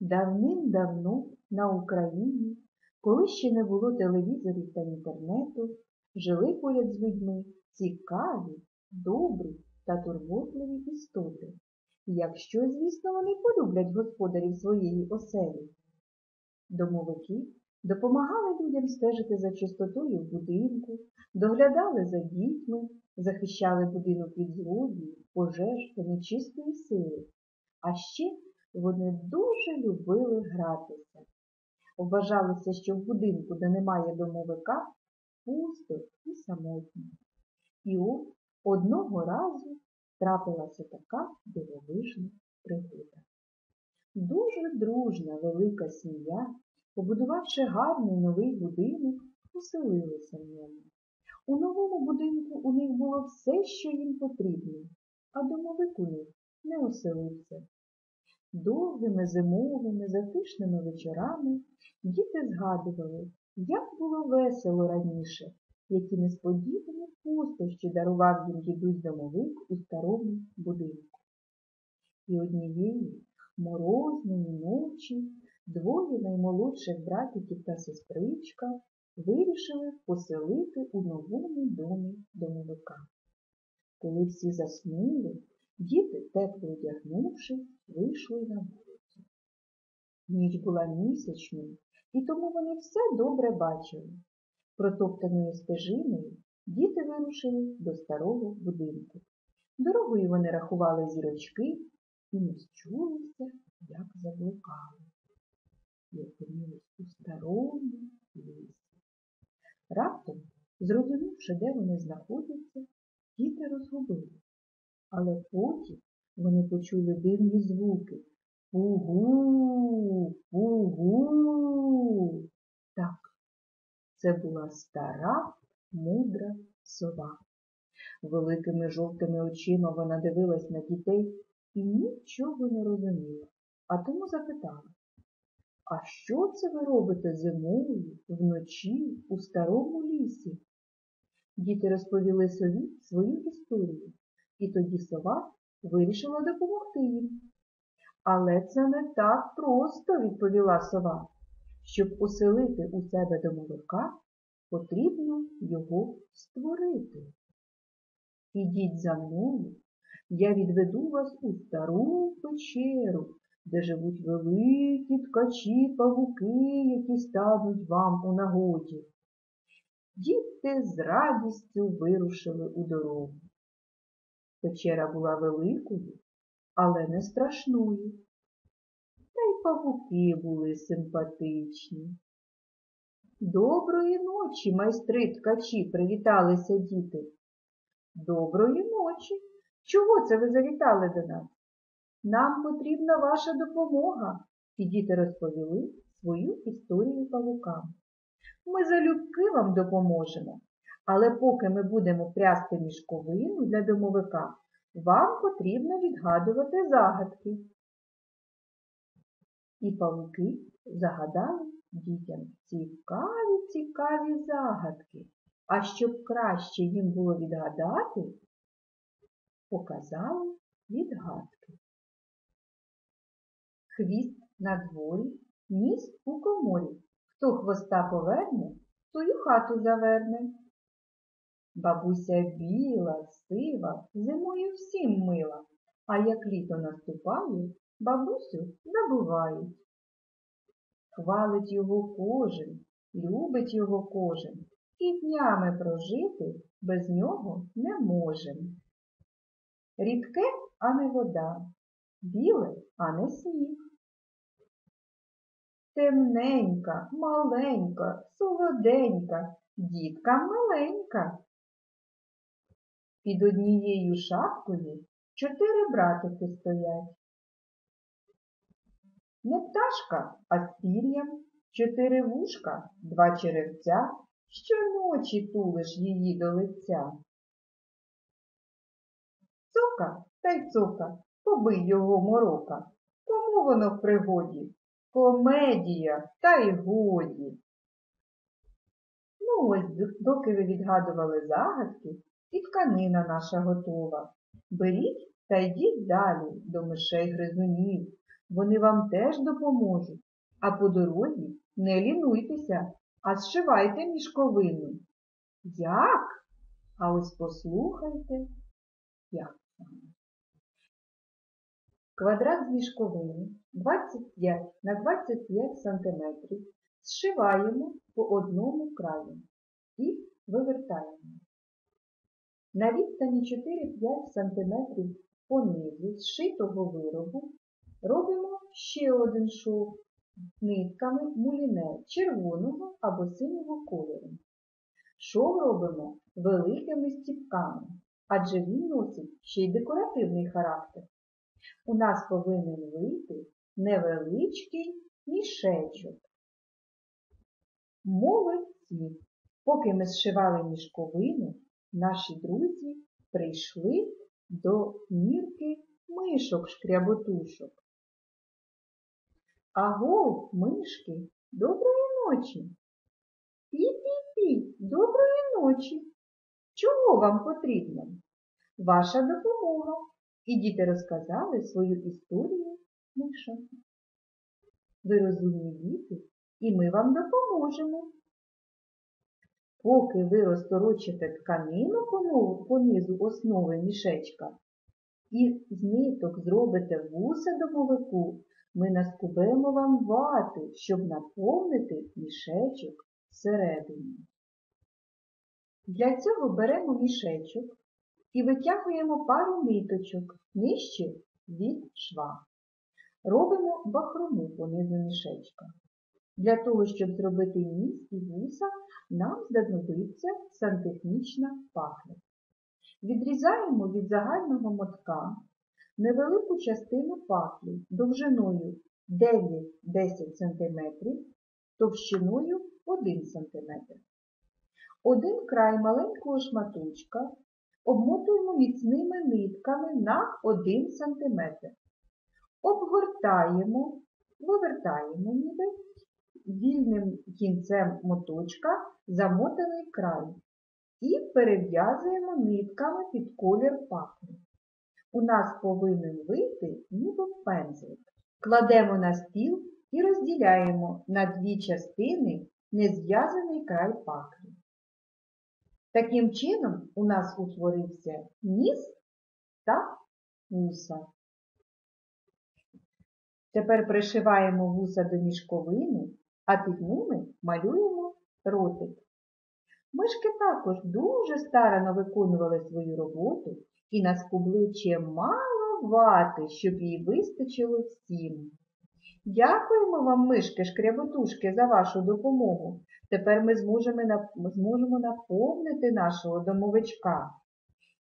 Давним-давно на Україні, коли ще не було телевізорів та інтернету, жили поряд з людьми цікаві, добрі та турботливі істоти, якщо, звісно, вони полюблять господарів своєї оселі. Домовики допомагали людям стежити за чистотою в будинку, доглядали за дітьми, захищали будинок від злодіїв, пожеж та нечистої сили. А ще вони дуже любили гратися. Вважалося, що в будинку, де немає домовика, пусто і самотньо. І от одного разу трапилася така дивовижна пригода. Дуже дружна велика сім'я, побудувавши гарний новий будинок, поселилася в ньому. У новому будинку у них було все, що їм потрібно, а домовик у них не оселився. Довгими зимовими затишними вечорами діти згадували, як було весело раніше, які несподівані пустощі дарував їм дідусь домовик у старому будинку. І однієї морозної ночі двоє наймолодших братиків та сестричка вирішили поселити у новому домі домовика. Коли всі заснули, діти, тепло одягнувшись, вийшли на вулицю. Ніч була місячною, і тому вони все добре бачили. Протоптаною стежиною діти вирушили до старого будинку. Дорогою вони рахували зірочки і не счулися, як заблукали. І опинились у старому лісі. Раптом, зрозумівши, де вони знаходяться, діти розгубились. Але потім вони почули дивні звуки. Пугу, пугу. Так, це була стара, мудра сова. Великими жовтими очима вона дивилась на дітей і нічого не розуміла, а тому запитала, а що це ви робите зимою, вночі, у старому лісі? Діти розповіли сові свою історію, і тоді сова вирішила допомогти їм. Але це не так просто, відповіла сова. Щоб оселити у себе домовика, потрібно його створити. Ідіть за мною, я відведу вас у стару печеру, де живуть великі ткачі павуки, які стануть вам у нагоді. Діти з радістю вирушили у дорогу. Печера була великою, але не страшною. Та й павуки були симпатичні. Доброї ночі, майстри ткачі, привіталися діти. Доброї ночі. Чого це ви завітали до нас? Нам потрібна ваша допомога, і діти розповіли свою історію павукам. Ми залюбки вам допоможемо, але поки ми будемо прясти мішковину для домовика, вам потрібно відгадувати загадки. І павуки загадали дітям цікаві, цікаві загадки. А щоб краще їм було відгадати, показали відгадки. Хвіст на дворі, ніс у коморі. Хто хвоста поверне, у хату заверне. Бабуся біла, сива, зимою всім мила, а як літо наступає, бабусю забувають. Хвалить його кожен, любить його кожен, і днями прожити без нього не можем. Рідке, а не вода, біле, а не сніг. Темненька, маленька, солоденька, дітка маленька. Під однією шапкою чотири братики стоять. Не пташка, а з чотири вушка, два черевця, щоночі тулиш її до лиця. Цока та й цока, побий його морока. Кому воно в пригоді? Комедія, та й годі. Ну ось, доки ви відгадували загадки, і тканина наша готова. Беріть та йдіть далі до мишей гризунів, Вони вам теж допоможуть. А по дорозі не лінуйтеся, а зшивайте мішковину. Як? А ось послухайте, як саме. Квадрат з мішковини 25 на 25 см зшиваємо по одному краю і вивертаємо. На відстані 4-5 см понизу зшитого виробу робимо ще один шов нитками муліне червоного або синього кольору. Шов робимо великими стіпками, адже він носить ще й декоративний характер. У нас повинен вийти невеличкий мішечок. Молодці! Поки ми зшивали мішковину, наші друзі прийшли до мірки мишок шкряботушок. Аго, мишки, доброї ночі. Пі-пі-пі, доброї ночі. Чого вам потрібно? Ваша допомога. І діти розказали свою історію мишам. Ви розумні діти, і ми вам допоможемо. Поки ви розторочите тканину по низу основи мішечка і з ниток зробите вуса домовику, ми наскубемо вам вати, щоб наповнити мішечок всередині. Для цього беремо мішечок і витягуємо пару ниточок нижче від шва. Робимо бахрому понизу мішечка. Для того, щоб зробити ніс і вуса, нам знадобиться сантехнічна пахля. Відрізаємо від загального мотка невелику частину паклі довжиною 9-10 см, товщиною 1 см. Один край маленького шматочка обмотуємо міцними нитками на 1 см. Обгортаємо, вивертаємо ніби вільним кінцем моточка замотаний край і перев'язуємо нитками під колір паклі. У нас повинен вийти ніби пензлик. Кладемо на стіл і розділяємо на дві частини незв'язаний край паклі. Таким чином у нас утворився ніс та вуса. Тепер пришиваємо вуса до мішковини, а під ними малюємо ротик. Мишки також дуже старано виконували свою роботу і наскубли чимало вати, щоб їй вистачило всім. Дякуємо вам, мишки шкряботушки, за вашу допомогу. Тепер ми зможемо наповнити нашого домовичка.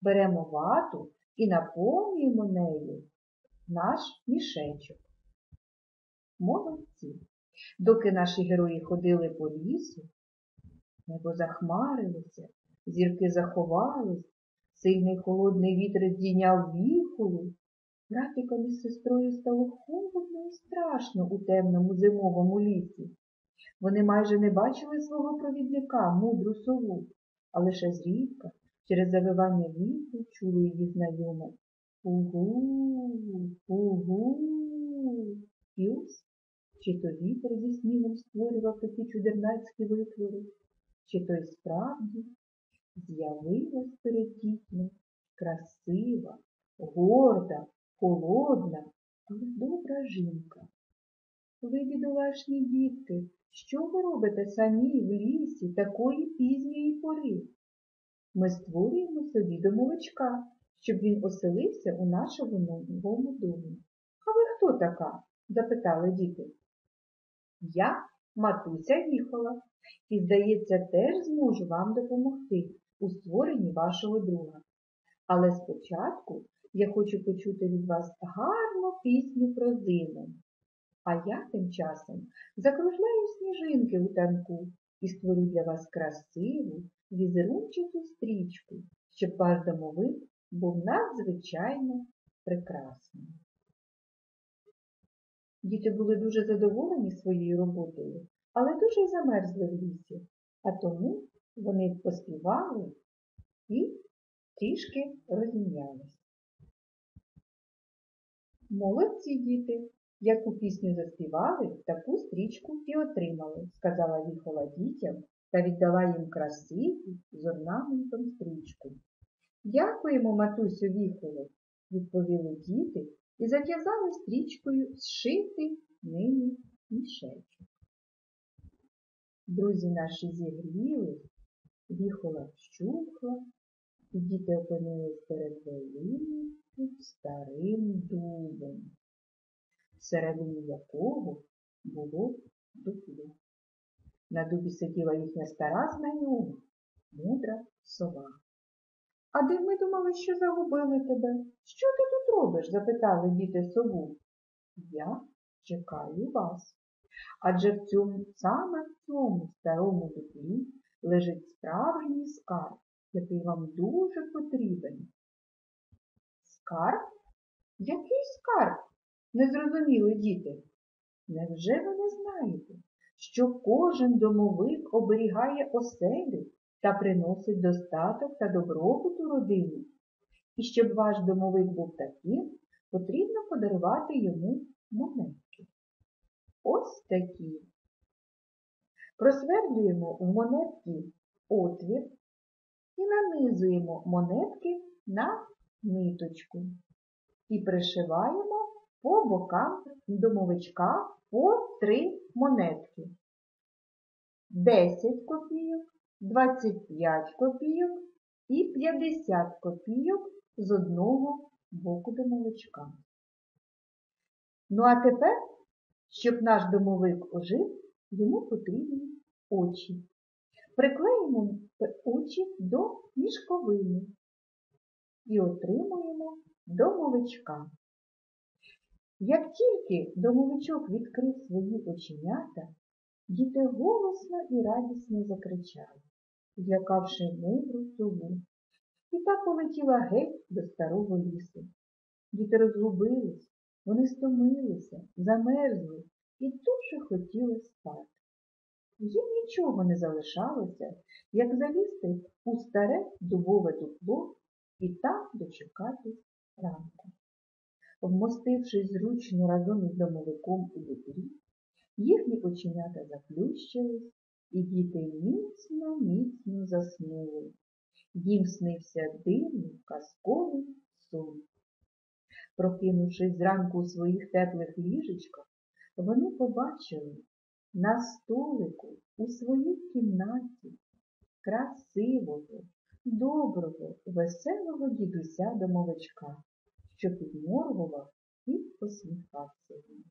Беремо вату і наповнюємо нею наш мішечок. Молодці! Доки наші герої ходили по лісу, небо захмарилося, зірки заховались, сильний холодний вітер здійняв віхолу, братикам із сестрою стало холодно і страшно у темному зимовому лісі. Вони майже не бачили свого провідника, мудру сову, а лише зрідка через завивання вітру чули її знайоме Угу, угу. І ось чи то вітер зі снігом створював такі чудернацькі витвори, чи то й справді з'явилась передітна, красива, горда, холодна, але добра жінка. Ви, бідолашні дітки, що ви робите самі в лісі такої пізньої пори? Ми створюємо собі домовичка, щоб він оселився у нашому новому домі. А ви хто така? запитали діти. Я матуся Віхола і, здається, теж зможу вам допомогти у створенні вашого друга. Але спочатку я хочу почути від вас гарну пісню про зиму. А я тим часом закружляю сніжинки у танку і створю для вас красиву, візерунчату стрічку, щоб ваш домовик був надзвичайно прекрасним. Діти були дуже задоволені своєю роботою, але дуже замерзли в лісі, а тому вони поспівали і трішки розмінялись. Молодці діти! Яку пісню заспівали, таку стрічку і отримали, сказала віхола дітям та віддала їм красиву з орнаментом стрічку. Дякуємо, матусю віхоло, відповіли діти і зав'язали стрічкою зшитий ними мішечок. Друзі наші зігріли, віхола вщухла, і діти опинились перед великим старим дубом, всередині якого було дупло. На дубі сиділа їхня стара знайома, мудра сова. А де ми думали, що загубили тебе? Що ти тут робиш? запитали діти сову. Я чекаю вас. Адже в цьому саме в цьому старому дуплі лежить справжній скарб, який вам дуже потрібен. Скарб? Який скарб? Не зрозуміли діти. Невже ви не знаєте, що кожен домовик оберігає оселю та приносить достаток та добробут у родину? І щоб ваш домовик був таким, потрібно подарувати йому монетки. Ось такі. Просвердлюємо в монетки отвір і нанизуємо монетки на ниточку і пришиваємо по бокам домовичка по три монетки. 10 копійок, 25 копійок і 50 копійок з одного боку домовичка. Ну а тепер, щоб наш домовик ожив, йому потрібні очі. Приклеїмо очі до мішковини і отримуємо домовичка. Як тільки домовичок відкрив свої оченята, діти голосно і радісно закричали, злякавши мудру сову. І та полетіла геть до старого лісу. Діти розгубились, вони стомилися, замерзли і дуже хотіли спати. Їм нічого не залишалося, як залізти у старе дубове дупло і там дочекатись ранку. Вмостившись зручно разом із домовиком у дуплі, їхні оченята заплющились, і діти міцно, міцно заснули. Їм снився дивний казковий сон. Прокинувшись зранку у своїх теплих ліжечках, вони побачили на столику у своїй кімнаті красивого, доброго, веселого дідуся домовичка, що підморгував і посміхався їм.